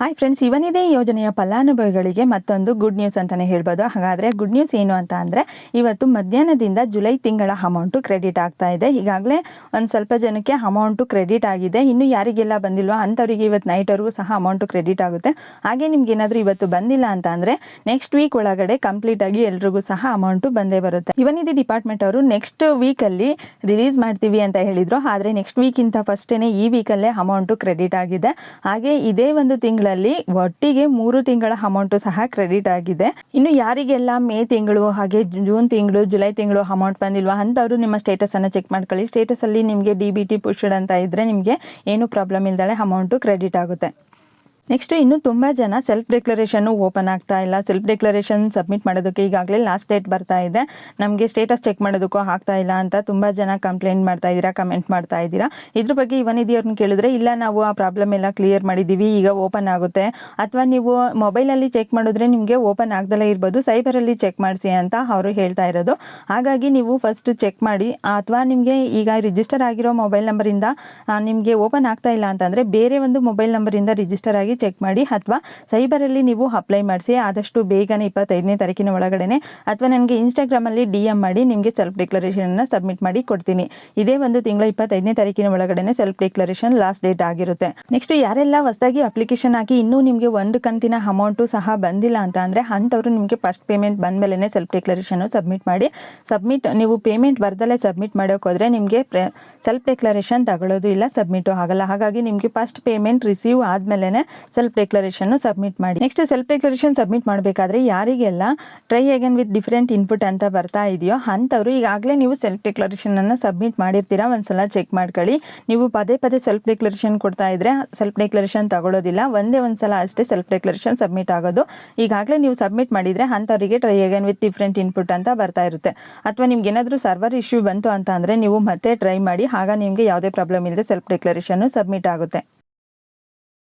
Hi friends ಇವನಿದೇ ಯೋಜನೆಯ ಫಲಾನುಭವಿಗಳಿಗೆ ಮತ್ತೊಂದು ಗುಡ್ ನ್ಯೂಸ್ ಅಂತಲೇ ಹೇಳ್ಬೋದು. ಹಾಗಾದರೆ ಗುಡ್ ನ್ಯೂಸ್ ಏನು ಅಂತ ಅಂದರೆ, ಇವತ್ತು ಮಧ್ಯಾಹ್ನದಿಂದ ಜುಲೈ ತಿಂಗಳ ಅಮೌಂಟು ಕ್ರೆಡಿಟ್ ಆಗ್ತಾ ಇದೆ. ಈಗಾಗಲೇ ಒಂದು ಸ್ವಲ್ಪ ಜನಕ್ಕೆ ಅಮೌಂಟು ಕ್ರೆಡಿಟ್ ಆಗಿದೆ. ಇನ್ನು ಯಾರಿಗೆಲ್ಲ ಬಂದಿಲ್ವೋ ಅಂಥವರಿಗೆ ಇವತ್ತು ನೈಟ್ವರೆಗೂ ಸಹ ಅಮೌಂಟು ಕ್ರೆಡಿಟ್ ಆಗುತ್ತೆ. ಹಾಗೆ ನಿಮ್ಗೆ ಏನಾದರೂ ಇವತ್ತು ಬಂದಿಲ್ಲ ಅಂತ ಅಂದರೆ ನೆಕ್ಸ್ಟ್ ವೀಕ್ ಒಳಗಡೆ ಕಂಪ್ಲೀಟ್ ಆಗಿ ಎಲ್ರಿಗೂ ಸಹ ಅಮೌಂಟು ಬಂದೇ ಬರುತ್ತೆ. ಇವನಿದೆ ಡಿಪಾರ್ಟ್ಮೆಂಟ್ ಅವರು ನೆಕ್ಸ್ಟ್ ವೀಕಲ್ಲಿ ರಿಲೀಸ್ ಮಾಡ್ತೀವಿ ಅಂತ ಹೇಳಿದರು. ಆದರೆ ನೆಕ್ಸ್ಟ್ ವೀಕಿಂತ ಫಸ್ಟೇ ಈ ವೀಕಲ್ಲೇ ಅಮೌಂಟು ಕ್ರೆಡಿಟ್ ಆಗಿದೆ. ಹಾಗೆ ಇದೇ ಒಂದು ತಿಂಗಳಲ್ಲಿ ಒಟ್ಟಿಗೆ ಮೂರು ತಿಂಗಳ ಅಮೌಂಟು ಸಹ ಕ್ರೆಡಿಟ್ ಆಗಿದೆ. ಇನ್ನು ಯಾರಿಗೆಲ್ಲ ಮೇ ತಿಂಗಳು ಹಾಗೆ ಜೂನ್ ತಿಂಗಳು, ಜುಲೈ ತಿಂಗಳು ಅಮೌಂಟ್ ಬಂದಿಲ್ವಾ ಅಂತವರು ನಿಮ್ಮ ಸ್ಟೇಟಸ್ ಅನ್ನು ಚೆಕ್ ಮಾಡ್ಕೊಳ್ಳಿ. ಸ್ಟೇಟಸ್ ಅಲ್ಲಿ ನಿಮಗೆ ಡಿ ಬಿ ಅಂತ ಇದ್ರೆ ನಿಮಗೆ ಏನು ಪ್ರಾಬ್ಲಮ್ ಇಲ್ದಲೆ ಅಮೌಂಟು ಕ್ರೆಡಿಟ್ ಆಗುತ್ತೆ. ನೆಕ್ಸ್ಟ್ ಇನ್ನು ತುಂಬ ಜನ ಸೆಲ್ಫ್ ಡಿಕ್ಲರೇಷನ್ನು ಓಪನ್ ಆಗ್ತಾ ಇಲ್ಲ. ಸೆಲ್ಫ್ ಡಿಕ್ಲರೇಷನ್ ಸಬ್ಮಿಟ್ ಮಾಡೋದಕ್ಕೆ ಈಗಾಗಲೇ ಲಾಸ್ಟ್ ಡೇಟ್ ಬರ್ತಾ ಇದೆ. ನಮಗೆ ಸ್ಟೇಟಸ್ ಚೆಕ್ ಮಾಡೋದಕ್ಕೂ ಆಗ್ತಾ ಇಲ್ಲ ಅಂತ ತುಂಬ ಜನ ಕಂಪ್ಲೇಂಟ್ ಮಾಡ್ತಾ ಇದ್ದೀರಾ ಕಮೆಂಟ್ ಮಾಡ್ತಾ ಇದ್ದೀರಾ. ಇದ್ರ ಬಗ್ಗೆ ಇವನಿದಿಯವ್ರನ್ನ ಕೇಳಿದ್ರೆ, ಇಲ್ಲ, ನಾವು ಆ ಪ್ರಾಬ್ಲಮ್ ಎಲ್ಲ ಕ್ಲಿಯರ್ ಮಾಡಿದ್ದೀವಿ, ಈಗ ಓಪನ್ ಆಗುತ್ತೆ. ಅಥವಾ ನೀವು ಮೊಬೈಲಲ್ಲಿ ಚೆಕ್ ಮಾಡಿದ್ರೆ ನಿಮಗೆ ಓಪನ್ ಆಗ್ದಲೇ ಇರ್ಬೋದು. ಸೈಬರಲ್ಲಿ ಚೆಕ್ ಮಾಡಿಸಿ ಅಂತ ಅವರು ಹೇಳ್ತಾ ಇರೋದು. ಹಾಗಾಗಿ ನೀವು ಫಸ್ಟ್ ಚೆಕ್ ಮಾಡಿ, ಅಥವಾ ನಿಮಗೆ ಈಗ ರಿಜಿಸ್ಟರ್ ಆಗಿರೋ ಮೊಬೈಲ್ ನಂಬರಿಂದ ನಿಮಗೆ ಓಪನ್ ಆಗ್ತಾ ಇಲ್ಲ ಅಂತಂದರೆ ಬೇರೆ ಒಂದು ಮೊಬೈಲ್ ನಂಬರಿಂದ ರಿಜಿಸ್ಟರ್ ಆಗಿ ಚೆಕ್ ಮಾಡಿ ಅಥವಾ ಸೈಬರಲ್ಲಿ ನೀವು ಅಪ್ಲೈ ಮಾಡಿಸಿ ಆದಷ್ಟು ಬೇಗನೆ ಇಪ್ಪತ್ತೈದನೇ ತಾರೀಕಿನ ಒಳಗಡೆನೆ ಅಥವಾ ನನಗೆ ಇನ್ಸ್ಟಾಗ್ರಾಮಲ್ಲಿ ಡಿ ಎಂ ಮಾಡಿ ನಿಮಗೆ ಸೆಲ್ಫ್ ಡಿಕ್ಲರೇಷನನ್ನು ಸಬ್ಮಿಟ್ ಮಾಡಿ ಕೊಡ್ತೀನಿ. ಇದೇ ಒಂದು ತಿಂಗಳ ಇಪ್ಪತ್ತೈದನೇ ತಾರೀಕಿನ ಒಳಗಡೆನೆ ಸೆಲ್ಫ್ ಡಿಕ್ಲರೇಷನ್ ಲಾಸ್ಟ್ ಡೇಟ್ ಆಗಿರುತ್ತೆ. ನೆಕ್ಸ್ಟ್ ಯಾರೆಲ್ಲ ಹೊಸದಾಗಿ ಅಪ್ಲಿಕೇಶನ್ ಹಾಕಿ ಇನ್ನೂ ನಿಮಗೆ ಒಂದು ಕಂತಿನ ಅಮೌಂಟು ಸಹ ಬಂದಿಲ್ಲ ಅಂತ ಅಂದರೆ ಅಂಥವ್ರು ನಿಮಗೆ ಫಸ್ಟ್ ಪೇಮೆಂಟ್ ಬಂದಮೇಲೆ ಸೆಲ್ಫ್ ಡಿಕ್ಲರೇಷನ್ ಸಬ್ಮಿಟ್ ಮಾಡಿ. ಸಬ್ಮಿಟ್ ನೀವು ಪೇಮೆಂಟ್ ಬರ್ದಲ್ಲೇ ಸಬ್ಮಿಟ್ ಮಾಡೋಕ್ಕೋದ್ರೆ ನಿಮಗೆ ಸೆಲ್ಫ್ ಡಿಕ್ಲರೇಷನ್ ತಗೊಳ್ಳೋದು ಇಲ್ಲ ಸಬ್ಮಿಟು ಆಗಲ್ಲ. ಹಾಗಾಗಿ ನಿಮಗೆ ಫಸ್ಟ್ ಪೇಮೆಂಟ್ ರಿಸೀವ್ ಆದಮೇಲೆ ಸೆಲ್ಫ್ ಡೆಕ್ಲರೇಷನ್ ಸಬ್ಮಿಟ್ ಮಾಡಿ. ನೆಕ್ಸ್ಟ್ ಸೆಲ್ಫ್ ಡೆಕ್ಲರೇಷನ್ ಸಬ್ಮಿಟ್ ಮಾಡಬೇಕಾದ್ರೆ ಯಾರಿಗೆಲ್ಲ try again with different input ಅಂತ ಬರ್ತಾ ಇದೆಯೋ ಅಂಥವ್ರು ಈಗಾಗಲೇ ನೀವು ಸೆಲ್ಫ್ ಡೆಕ್ಲರೇಷನ್ ಅನ್ನು ಸಬ್ಮಿಟ್ ಮಾಡಿರ್ತೀರಾ, ಒಂದ್ಸಲ ಚೆಕ್ ಮಾಡ್ಕೊಳ್ಳಿ. ನೀವು ಪದೇ ಪದೇ ಸೆಲ್ಫ್ ಡೆಕ್ಲರೇಷನ್ ಕೊಡ್ತಾ ಇದ್ರೆ ಸೆಲ್ಫ್ ಡೆಕ್ಲರೇಷನ್ ತಗೊಳ್ಳೋದಿಲ್ಲ. ಒಂದೇ ಒಂದ್ಸಲ ಅಷ್ಟೇ ಸೆಲ್ಫ್ ಡೆಕ್ಲರೇಷನ್ ಸಬ್ಮಿಟ್ ಆಗೋದು. ಈಗಾಗಲೇ ನೀವು ಸಬ್ಮಿಟ್ ಮಾಡಿದ್ರೆ ಅಂಥವರಿಗೆ try again with different input ಅಂತ ಬರ್ತಾ ಇರುತ್ತೆ. ಅಥವಾ ನಿಮ್ಗೆ ಏನಾದರೂ ಸರ್ವರ್ ಇಶ್ಯೂ ಬಂತು ಅಂತ ಅಂದರೆ ನೀವು ಮತ್ತೆ ಟ್ರೈ ಮಾಡಿ, ಆಗ ನಿಮಗೆ ಯಾವುದೇ ಪ್ರಾಬ್ಲಮ್ ಇಲ್ಲದೆ ಸೆಲ್ಫ್ ಡೆಕ್ಲರೇಷನ್ನು ಸಬ್ಮಿಟ್ ಆಗುತ್ತೆ.